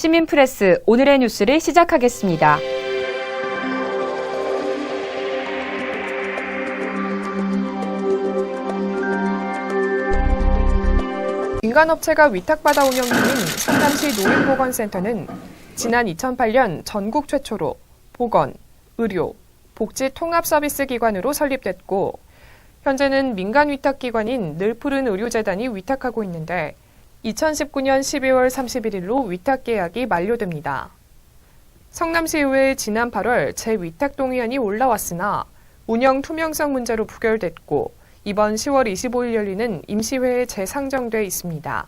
시민프레스 오늘의 뉴스를 시작하겠습니다. 민간업체가 위탁받아 운영 중인 성남시 노인보건센터는 지난 2008년 전국 최초로 보건, 의료, 복지 통합 서비스 기관으로 설립됐고 현재는 민간 위탁 기관인 늘푸른 의료재단이 위탁하고 있는데 2019년 12월 31일로 위탁 계약이 만료됩니다. 성남시의회에 지난 8월 재위탁 동의안이 올라왔으나 운영 투명성 문제로 부결됐고 이번 10월 25일 열리는 임시회에 재상정돼 있습니다.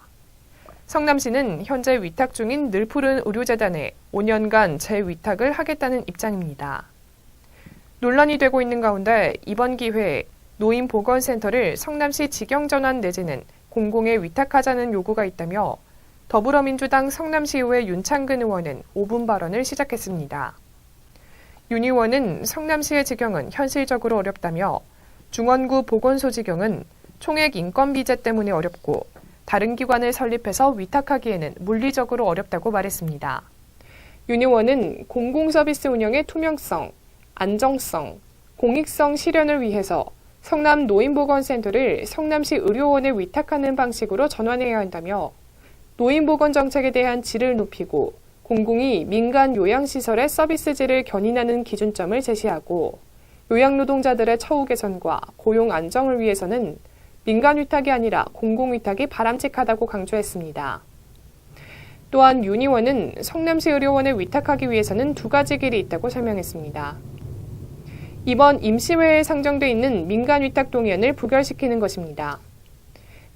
성남시는 현재 위탁 중인 늘푸른 의료재단에 5년간 재위탁을 하겠다는 입장입니다. 논란이 되고 있는 가운데 이번 기회에 노인보건센터를 성남시 직영전환 내지는 공공에 위탁하자는 요구가 있다며 더불어민주당 성남시의회 윤창근 의원은 5분 발언을 시작했습니다. 윤 의원은 성남시의 지경은 현실적으로 어렵다며 중원구 보건소 지경은 총액 인건 비제 때문에 어렵고 다른 기관을 설립해서 위탁하기에는 물리적으로 어렵다고 말했습니다. 윤 의원은 공공서비스 운영의 투명성, 안정성, 공익성 실현을 위해서 성남 노인보건센터를 성남시 의료원에 위탁하는 방식으로 전환해야 한다며 노인보건 정책에 대한 질을 높이고 공공이 민간 요양시설의 서비스질을 견인하는 기준점을 제시하고 요양노동자들의 처우 개선과 고용 안정을 위해서는 민간 위탁이 아니라 공공 위탁이 바람직하다고 강조했습니다. 또한 윤 의원은 성남시 의료원에 위탁하기 위해서는 두 가지 길이 있다고 설명했습니다. 이번 임시회에 상정돼 있는 민간 위탁 동의안을 부결시키는 것입니다.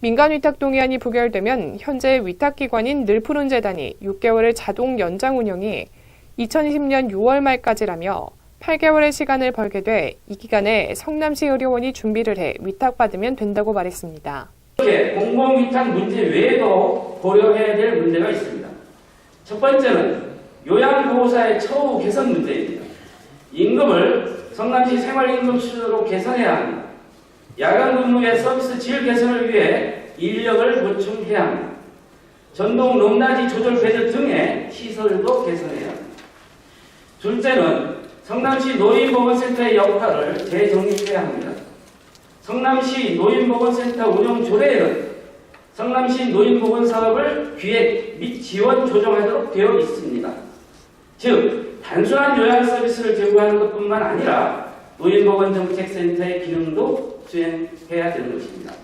민간 위탁 동의안이 부결되면 현재 위탁 기관인 늘푸른 재단이 6개월을 자동 연장 운영이 2020년 6월 말까지라며 8개월의 시간을 벌게 돼 이 기간에 성남시 의료원이 준비를 해 위탁받으면 된다고 말했습니다. 공공위탁 문제 외에도 고려해야 될 문제가 있습니다. 첫 번째는 요양보호사의 처우 개선 문제입니다. 임금을 성남시 생활임금 수준으로 개선해야 합니다. 야간 근무의 서비스 질 개선을 위해 인력을 보충해야 합니다. 전동 높낮이 조절 배드 등의 시설도 개선해야 합니다. 둘째는 성남시 노인보건센터의 역할을 재정립해야 합니다. 성남시 노인보건센터 운영 조례에는 성남시 노인보건 사업을 기획 및 지원 조정하도록 되어 있습니다. 즉 단순한 요양 서비스를 제공하는 것뿐만 아니라 노인보건정책센터의 기능도 수행해야 되는 것입니다.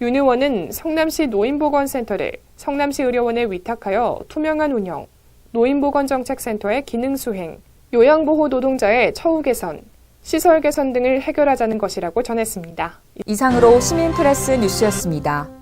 윤 의원은 성남시 노인보건센터를 성남시 의료원에 위탁하여 투명한 운영, 노인보건정책센터의 기능 수행, 요양보호 노동자의 처우 개선, 시설 개선 등을 해결하자는 것이라고 전했습니다. 이상으로 시민프레스 뉴스였습니다.